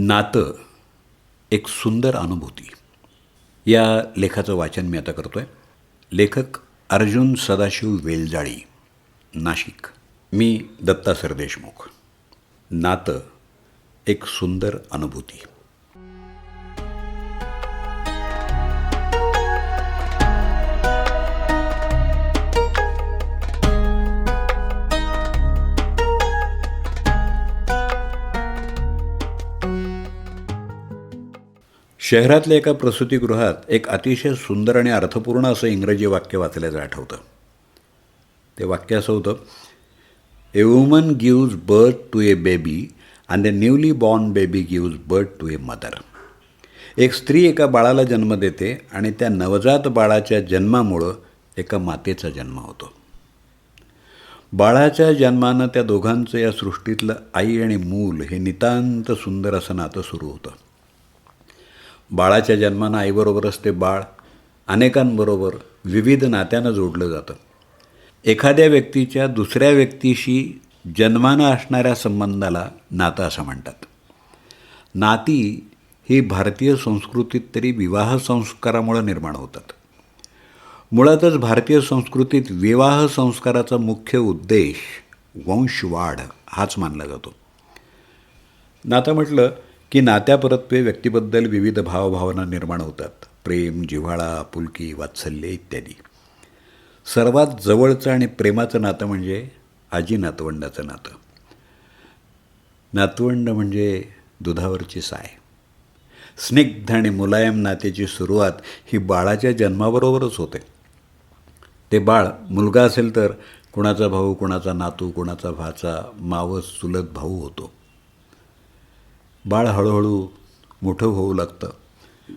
नातं एक सुंदर अनुभूती. या लेखाचं वाचन मी आता करतो आहे लेखक अर्जुन सदाशिव वेलजाळी नाशिक. मी दत्ता सरदेशमुख. नातं एक सुंदर अनुभूती. शहरातल्या एका प्रसूतीगृहात एक अतिशय सुंदर आणि अर्थपूर्ण असं इंग्रजी वाक्य वाचल्याचं आठवतं. ते वाक्य असं होतं a woman gives birth to a baby and a newly born baby gives birth to a mother. एक स्त्री एका बाळाला जन्म देते आणि त्या नवजात बाळाच्या जन्मामुळं एका मातेचा जन्म होतो. बाळाच्या जन्मानं त्या दोघांचं या सृष्टीतलं आई आणि मूल हे नितांत सुंदर असं नातं सुरू होतं. बाळाच्या जन्मानं आईबरोबरच ते बाळ अनेकांबरोबर विविध नात्यानं जोडलं जातं. एखाद्या व्यक्तीच्या दुसऱ्या व्यक्तीशी जन्मानं असणाऱ्या संबंधाला नातं असं म्हणतात. नाती ही भारतीय संस्कृतीत तरी विवाह संस्कारामुळं निर्माण होतात. मुळातच भारतीय संस्कृतीत विवाह संस्काराचा मुख्य उद्देश वंशवाढ हाच मानला जातो. नातं म्हटलं की नात्यापरत्वे व्यक्तीबद्दल विविध भावभावना निर्माण होतात. प्रेम जिव्हाळा पुलकी वात्सल्य इत्यादी. सर्वात जवळचं आणि प्रेमाचं नातं म्हणजे आजी नातवंडाचं नातं. नातवंड म्हणजे दुधावरची साय. स्निग्ध आणि मुलायम नात्याची सुरुवात ही बाळाच्या जन्माबरोबरच होते. ते बाळ मुलगा असेल तर कुणाचा भाऊ कुणाचा नातू कुणाचा भाचा मावस चुलत भाऊ होतो. बाळ हळूहळू मोठं होऊ लागतं.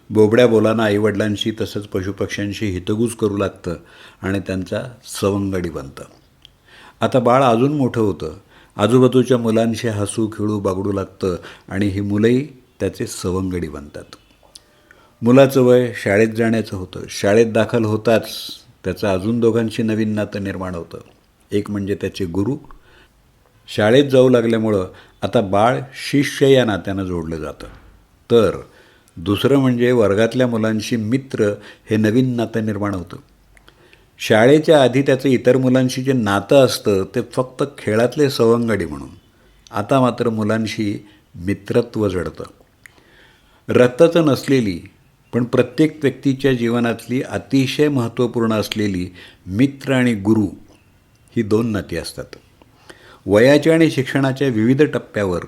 बोबड्या बोलांना आईवडिलांशी तसंच पशुपक्ष्यांशी हितगुज करू लागतं आणि त्यांचा सवंगडी बनतं. आता बाळ अजून मोठं होतं. आजूबाजूच्या मुलांशी हसू खेळू बागडू लागतं आणि ही मुलंही त्याचे सवंगडी बनतात. मुलाचं वय शाळेत जाण्याचं होतं. शाळेत दाखल होताच त्याचं अजून दोघांशी नवीन नातं निर्माण होतं. एक म्हणजे त्याचे गुरु. शाळेत जाऊ लागल्यामुळं आता बाळ शिष्य या नात्यानं जोडलं जातं. तर दुसरं म्हणजे वर्गातल्या मुलांशी मित्र हे नवीन नातं निर्माण होतं. शाळेच्या आधी त्याचं इतर मुलांशी जे नातं असतं ते फक्त खेळातले सवंगडी म्हणून. आता मात्र मुलांशी मित्रत्व जडतं. रक्ताचं नसलेली पण प्रत्येक व्यक्तीच्या जीवनातली अतिशय महत्त्वपूर्ण असलेली मित्र आणि गुरु ही दोन नाती असतात. वयाच्या आणि शिक्षणाच्या विविध टप्प्यावर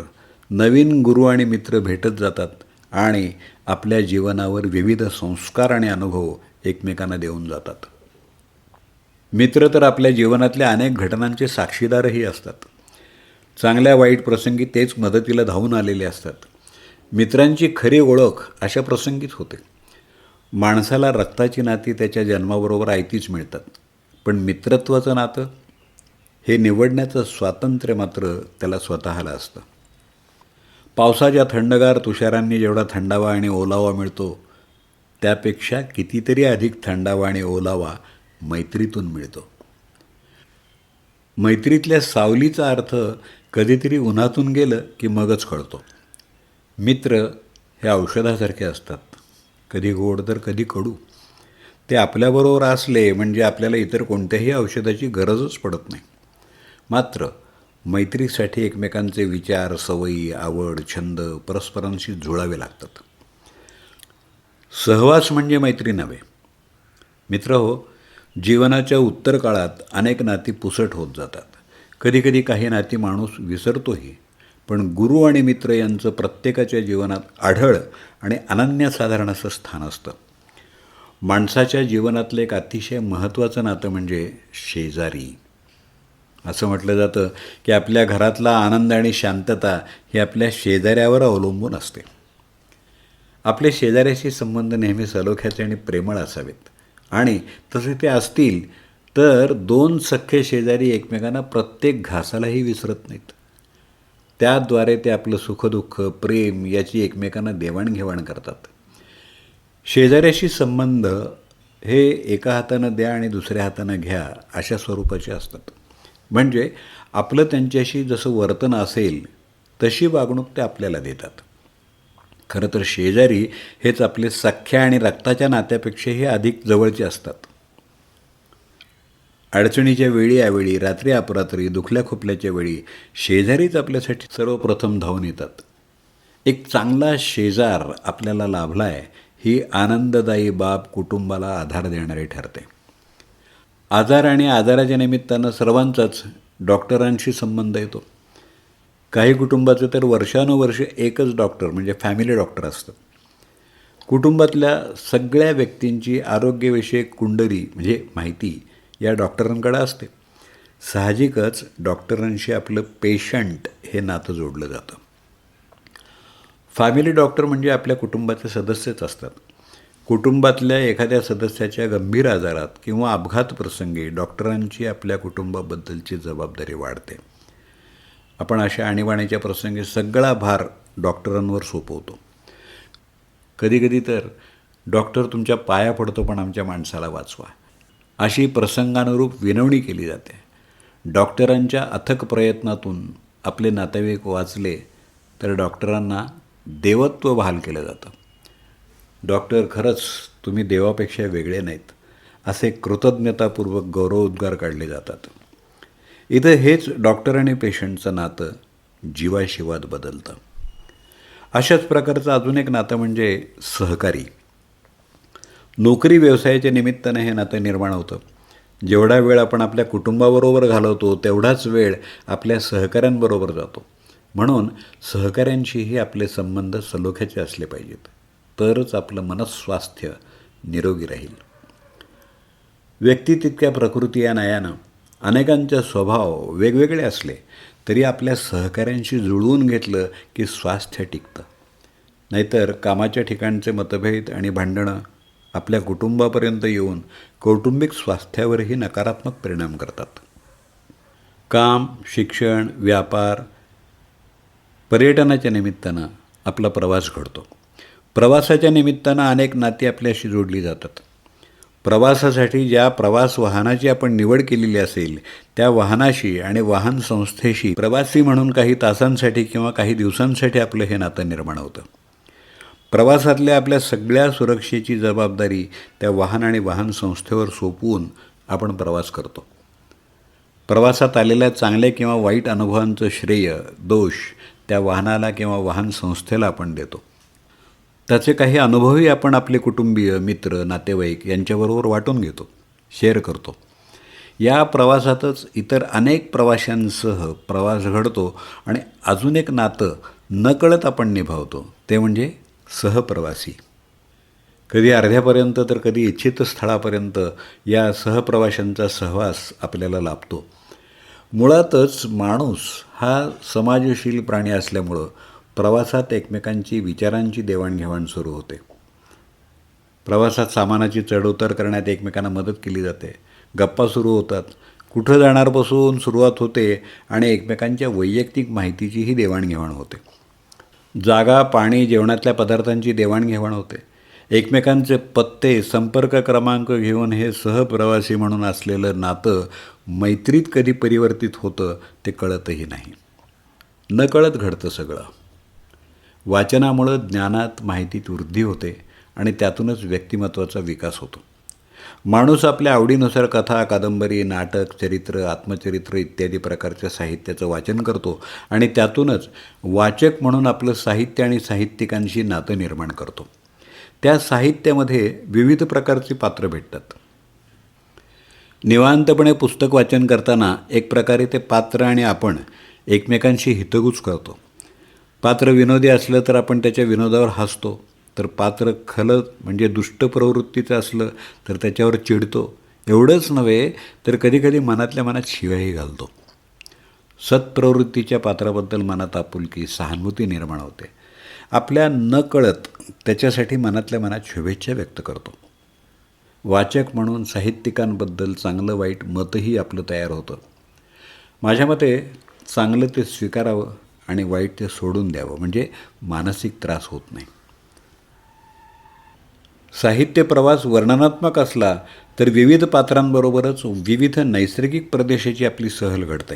नवीन गुरु आणि मित्र भेटत जातात आणि आपल्या जीवनावर विविध संस्कार आणि अनुभव एकमेकांना देऊन जातात. मित्र तर आपल्या जीवनातल्या अनेक घटनांचे साक्षीदारही असतात. चांगल्या वाईट प्रसंगी तेच मदतीला धावून आलेले असतात. मित्रांची खरी ओळख अशा प्रसंगीच होते. माणसाला रक्ताची नाती त्याच्या जन्माबरोबर आयतीच मिळतात. पण मित्रत्वाचं नातं हे निवडण्याचं स्वातंत्र्य मात्र त्याला स्वतःला असतं. पावसाच्या थंडगार तुषारांनी जेवढा थंडावा आणि ओलावा मिळतो त्यापेक्षा कितीतरी अधिक थंडावा आणि ओलावा मैत्रीतून मिळतो. मैत्रीतल्या सावलीचा अर्थ कधीतरी उन्हातून गेलं की मगच कळतो. मित्र हे औषधासारखे असतात. कधी गोड तर कधी कडू. ते आपल्याबरोबर असले म्हणजे आपल्याला इतर कोणत्याही औषधाची गरजच पडत नाही. मात्र मैत्रीसाठी एकमेकांचे विचार सवयी आवड छंद परस्परांशी जुळावे लागतात. सहवास म्हणजे मैत्री नव्हे. मित्र हो जीवनाच्या उत्तर काळात अनेक नाती पुसट होत जातात. कधीकधी काही नाती माणूस विसरतोही पण गुरु आणि मित्र यांचं प्रत्येकाच्या जीवनात आढळ आणि अनन्यसाधारण असं स्थान असतं. माणसाच्या जीवनातलं एक अतिशय महत्त्वाचं नातं म्हणजे शेजारी. असं म्हटलं जातं की आपल्या घरातला आनंद आणि शांतता ही आपल्या शेजाऱ्यावर अवलंबून असते. आपले शेजाऱ्याशी संबंध नेहमी सलोख्याचे आणि प्रेमळ असावेत. आणि तसे ते असतील तर दोन सख्खे शेजारी एकमेकांना प्रत्येक घासालाही विसरत नाहीत. त्याद्वारे ते आपलं सुखदुःख प्रेम याची एकमेकांना देवाणघेवाण करतात. शेजाऱ्याशी संबंध हे एका हातानं द्या आणि दुसऱ्या हातानं घ्या अशा स्वरूपाचे असतात. म्हणजे आपलं त्यांच्याशी जसं वर्तन असेल तशी वागणूक ते आपल्याला देतात. खरं तर शेजारी हेच आपले सख्या आणि रक्ताच्या नात्यापेक्षाही अधिक जवळचे असतात. अडचणीच्या वेळी यावेळी रात्री अपरात्री दुखल्या खोपल्याच्या वेळी शेजारीच आपल्यासाठी सर्वप्रथम धावून येतात. एक चांगला शेजार आपल्याला लाभला आहे ही आनंददायी बाब कुटुंबाला आधार देणारी ठरते. आजार आणि आजाराच्या निमित्तानं सर्वांचाच डॉक्टरांशी संबंध येतो. काही कुटुंबाचं तर वर्षानुवर्ष एकच डॉक्टर म्हणजे फॅमिली डॉक्टर असतं. कुटुंबातल्या सगळ्या व्यक्तींची आरोग्यविषयक कुंडली म्हणजे माहिती या डॉक्टरांकडे असते. साहजिकच डॉक्टरांशी आपलं पेशंट हे नातं जोडलं जातं. फॅमिली डॉक्टर म्हणजे आपल्या कुटुंबाचे सदस्यच असतात. कुटुंबातल्या एखाद्या सदस्याच्या गंभीर आजारात किंवा अपघात प्रसंगी डॉक्टरांची आपल्या कुटुंबाबद्दलची जबाबदारी वाढते. आपण अशा आणीबाणीच्या प्रसंगी सगळा भार डॉक्टरांवर सोपवतो. कधीकधी तर डॉक्टर तुमच्या पाया पडतो पण आमच्या माणसाला वाचवा. अशी प्रसंगानुरूप विनवणी केली जाते. डॉक्टरांच्या अथक प्रयत्नातून आपले नातेवाईक वाचले तर डॉक्टरांना देवत्व बहाल केलं जातं. डॉक्टर खरंच तुम्ही देवापेक्षा वेगळे नाहीत. असे कृतज्ञतापूर्वक गौरवोद्गार काढले जातात. इथं हेच डॉक्टर आणि पेशंटचं नातं जीवाशिवात बदलतं. अशाच प्रकारचं अजून एक नातं म्हणजे सहकारी. नोकरी व्यवसायाच्या निमित्तानं हे नातं निर्माण होतं. जेवढा वेळ आपण आपल्या कुटुंबाबरोबर घालवतो तेवढाच वेळ आपल्या सहकाऱ्यांबरोबर जातो. म्हणून सहकाऱ्यांशीही आपले संबंध सलोख्याचे असले पाहिजेत. तरच आपलं मनस्वास्थ्य निरोगी राहील. व्यक्ती तितक्या प्रकृती या नयानं. अनेकांचे स्वभाव वेगवेगळे असले तरी आपल्या सहकाऱ्यांशी जुळवून घेतलं की स्वास्थ्य टिकतं. नाहीतर कामाच्या ठिकाणचे मतभेद आणि भांडणं आपल्या कुटुंबापर्यंत येऊन कौटुंबिक स्वास्थ्यावरही नकारात्मक परिणाम करतात. काम शिक्षण व्यापार पर्यटनाच्या निमित्तानं आपला प्रवास घडतो. प्रवासाच्या निमित्तानं अनेक नाती आपल्याशी जोडली जातात. प्रवासासाठी ज्या प्रवास वाहनाची आपण निवड केलेली असेल त्या वाहनाशी आणि वाहन संस्थेशी प्रवासी म्हणून काही तासांसाठी किंवा काही दिवसांसाठी आपलं हे नातं निर्माण होतं. प्रवासातल्या आपल्या सगळ्या सुरक्षेची जबाबदारी त्या वाहन आणि वाहन संस्थेवर सोपवून आपण प्रवास करतो. प्रवासात आलेल्या चांगल्या किंवा वाईट अनुभवांचं श्रेय दोष त्या वाहनाला किंवा वाहन संस्थेला आपण देतो. त्याचे काही अनुभवही आपण आपले कुटुंबीय मित्र नातेवाईक यांच्याबरोबर वाटून घेतो शेअर करतो. या प्रवासातच इतर अनेक प्रवाशांसह प्रवास घडतो आणि अजून एक नातं नकळत आपण निभावतो ते म्हणजे सहप्रवासी. कधी अर्ध्यापर्यंत तर कधी इच्छित स्थळापर्यंत या सहप्रवाशांचा सहवास आपल्याला लाभतो. मुळातच माणूस हा समाजशील प्राणी असल्यामुळं प्रवासात एकमेकांची विचारांची देवाणघेवाण सुरू होते. प्रवासात सामानाची चढउतार करण्यात एकमेकांना मदत केली जाते. गप्पा सुरू होतात. कुठं जाणारपासून सुरुवात होते आणि एकमेकांच्या वैयक्तिक माहितीचीही देवाणघेवाण होते. जागा पाणी जेवणातल्या पदार्थांची देवाणघेवाण होते. एकमेकांचे पत्ते संपर्क क्रमांक घेऊन हे सहप्रवासी म्हणून असलेलं नातं मैत्रीत कधी परिवर्तित होतं ते कळतही नाही. नकळत घडतं सगळं. वाचनामुळं ज्ञानात माहितीत वृद्धी होते आणि त्यातूनच व्यक्तिमत्वाचा विकास होतो. माणूस आपल्या आवडीनुसार कथा कादंबरी नाटक चरित्र आत्मचरित्र इत्यादी प्रकारच्या साहित्याचं वाचन करतो आणि त्यातूनच वाचक म्हणून आपलं साहित्य आणि साहित्यिकांशी नातं निर्माण करतो. त्या साहित्यामध्ये विविध प्रकारची पात्र भेटतात. निवांतपणे पुस्तक वाचन करताना एक प्रकारे ते पात्र आणि आपण एकमेकांशी हितगुज करतो. पात्र विनोदी असलं तर आपण त्याच्या विनोदावर हसतो. तर पात्र खलं म्हणजे दुष्ट प्रवृत्तीचं असलं तर त्याच्यावर चिडतो. एवढंच नव्हे तर कधीकधी मनातल्या मनात शिवाही घालतो. सत्प्रवृत्तीच्या पात्राबद्दल मनात आपुलकी सहानुभूती निर्माण होते. आपल्या न कळत त्याच्यासाठी मनातल्या मनात शुभेच्छा व्यक्त करतो. वाचक म्हणून साहित्यिकांबद्दल चांगलं वाईट मतही आपलं तयार होतं. माझ्या मते चांगलं ते स्वीकारावं आणि वाईट ते सोडून द्यावं. म्हणजे मानसिक त्रास होत नाही. साहित्य प्रवास वर्णनात्मक असला तर विविध पात्रांबरोबरच विविध नैसर्गिक प्रदेशाची आपली सहल घडते.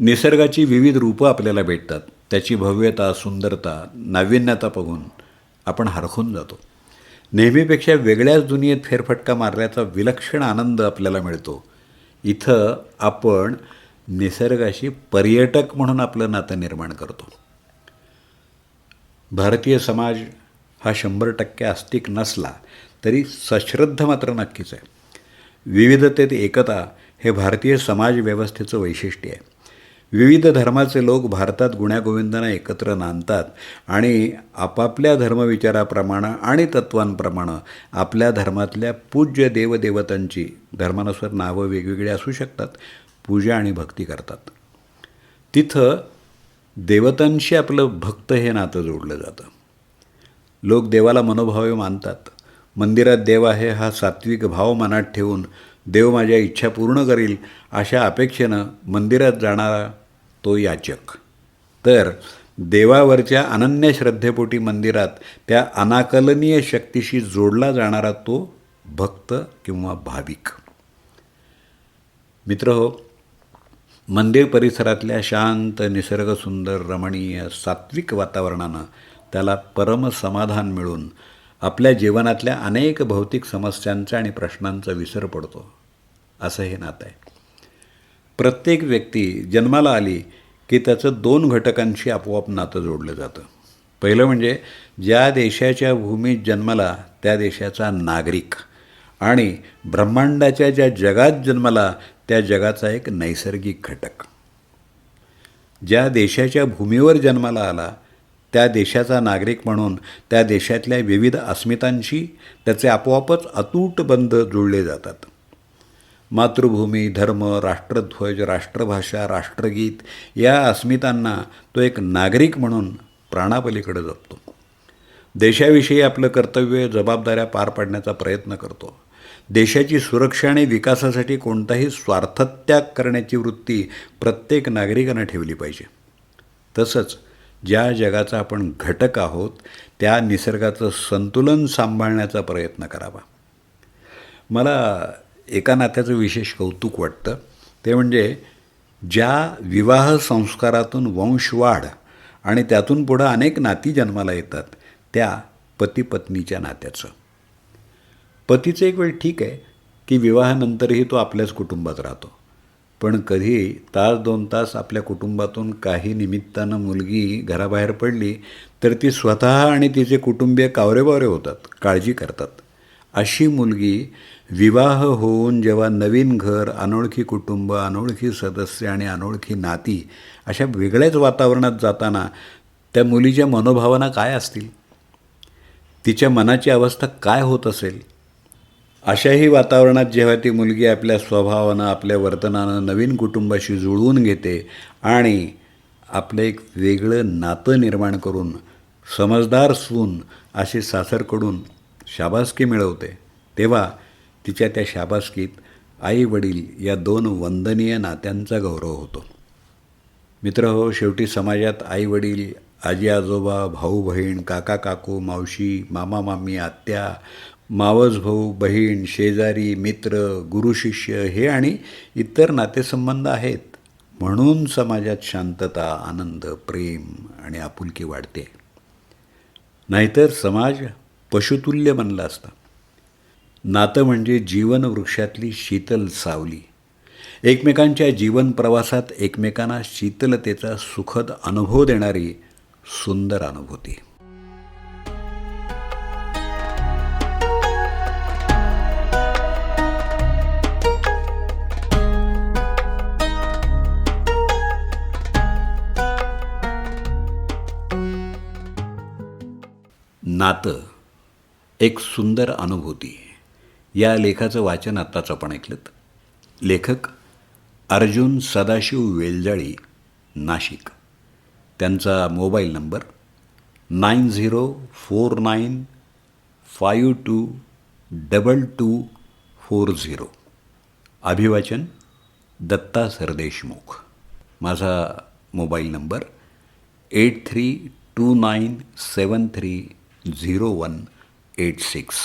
निसर्गाची विविध रूपं आपल्याला भेटतात. त्याची भव्यता सुंदरता नाविन्यता बघून आपण हरखून जातो. नेहमीपेक्षा वेगळ्याच दुनियेत फेरफटका मारल्याचा विलक्षण आनंद आपल्याला मिळतो. इथं आपण निसर्गाशी पर्यटक म्हणून आपलं नातं निर्माण करतो. भारतीय समाज हा शंभर टक्के आस्तिक नसला तरी सश्रद्ध मात्र नक्कीच आहे. विविधतेत एकता हे भारतीय समाज व्यवस्थेचं वैशिष्ट्य आहे. विविध धर्माचे लोक भारतात गुण्यागोविंदांना एकत्र नांदतात आणि आपापल्या धर्मविचाराप्रमाणे आणि तत्वांप्रमाणे आपल्या धर्मातल्या पूज्य देवदेवतांची धर्मानुसार नावं वेगवेगळी असू शकतात पूजा आणि भक्ती करतात. तिथं देवतांशी आपलं भक्त हे नातं जोडलं जातं. लोक देवाला मनोभावे मानतात. मंदिरात देव आहे हा सात्विक भाव मनात ठेवून देव माझ्या इच्छा पूर्ण करील अशा अपेक्षेनं मंदिरात जाणारा तो याचक. तर देवावरच्या अनन्य श्रद्धेपोटी मंदिरात त्या अनाकलनीय शक्तीशी जोडला जाणारा तो भक्त किंवा भाविक. मित्र हो मंदिर परिसरातल्या शांत निसर्गसुंदर रमणीय सात्विक वातावरणानं त्याला परमसमाधान मिळून आपल्या जीवनातल्या अनेक भौतिक समस्यांचा आणि प्रश्नांचा विसर पडतो. असं हे नातं आहे. प्रत्येक व्यक्ती जन्माला आली की त्याचं दोन घटकांशी आपोआप नातं जोडलं जातं. पहिलं म्हणजे ज्या देशाच्या भूमीत जन्माला त्या देशाचा नागरिक आणि ब्रह्मांडाच्या ज्या जगात जन्माला त्या जगाचा एक नैसर्गिक घटक. ज्या देशाच्या भूमीवर जन्माला आला त्या देशाचा नागरिक म्हणून त्या देशातल्या विविध अस्मितांशी त्याचे आपोआपच अतूट बंध जुळले जातात. मातृभूमी धर्म राष्ट्रध्वज राष्ट्रभाषा राष्ट्रगीत या अस्मितांना तो एक नागरिक म्हणून प्राणापलीकडे जपतो. देशाविषयी आपलं कर्तव्य जबाबदाऱ्या पार पाडण्याचा प्रयत्न करतो. देशाची सुरक्षा आणि विकासासाठी कोणताही स्वार्थत्याग करण्याची वृत्ती प्रत्येक नागरिकानं ठेवली पाहिजे. तसंच ज्या जगाचा आपण घटक आहोत त्या निसर्गाचं संतुलन सांभाळण्याचा प्रयत्न करावा. मला एका नात्याचं विशेष कौतुक वाटतं. ते म्हणजे ज्या विवाह संस्कारातून वंशवाढ आणि त्यातून पुढं अनेक नाती जन्माला येतात त्या पती पत्नीच्या नात्याचं. पतीचं एक वेळ ठीक आहे की विवाहानंतरही तो आपल्याच कुटुंबात राहतो. पण कधी तास दोन तास आपल्या कुटुंबातून काही निमित्तानं मुलगी घराबाहेर पडली तर ती स्वतः आणि तिचे कुटुंबीय कावरेबावरे होतात काळजी करतात. अशी मुलगी विवाह होऊन जेव्हा नवीन घर अनोळखी कुटुंब अनोळखी सदस्य आणि अनोळखी नाती अशा वेगळ्याच वातावरणात जाताना त्या मुलीच्या मनोभावना काय असतील? तिच्या मनाची अवस्था काय होत असेल? अशाही वातावरणात जेव्हा ती मुलगी आपल्या स्वभावानं आपल्या वर्तनानं नवीन कुटुंबाशी जुळवून घेते आणि आपलं एक वेगळं नातं निर्माण करून समजदार सून अशी सासरकडून शाबासकी मिळवते तेव्हा तिच्या त्या शाबासकीत आई वडील या दोन वंदनीय नात्यांचा गौरव होतो. मित्र हो शेवटी समाजात आई वडील आजी आजोबा भाऊ बहीण काका काकू मावशी मामा मामी आत्या मावस भाऊ बहीण शेजारी मित्र गुरु शिष्य हे आणि इतर नातेसंबंध आहेत. म्हणून समाजात शांतता आनंद प्रेम आणि आपुलकी वाढते. नाहीतर समाज पशुतुल्य बनला असता. नातं म्हणजे जीवन वृक्षातली शीतल सावली. एकमेकांच्या जीवन प्रवासात एकमेकांना शीतलतेचा सुखद अनुभव देणारी सुंदर अनुभूती. नातं एक सुंदर अनुभूती या लेखाचं वाचन आत्ताच आपण ऐकलं लेखक अर्जुन सदाशिव वेलजाळी नाशिक. त्यांचा mobile number nine zero four nine five two double two four zero. अभिवाचन दत्ता सरदेशमुख. माझा mobile number eight three two nine seven three zero one eight six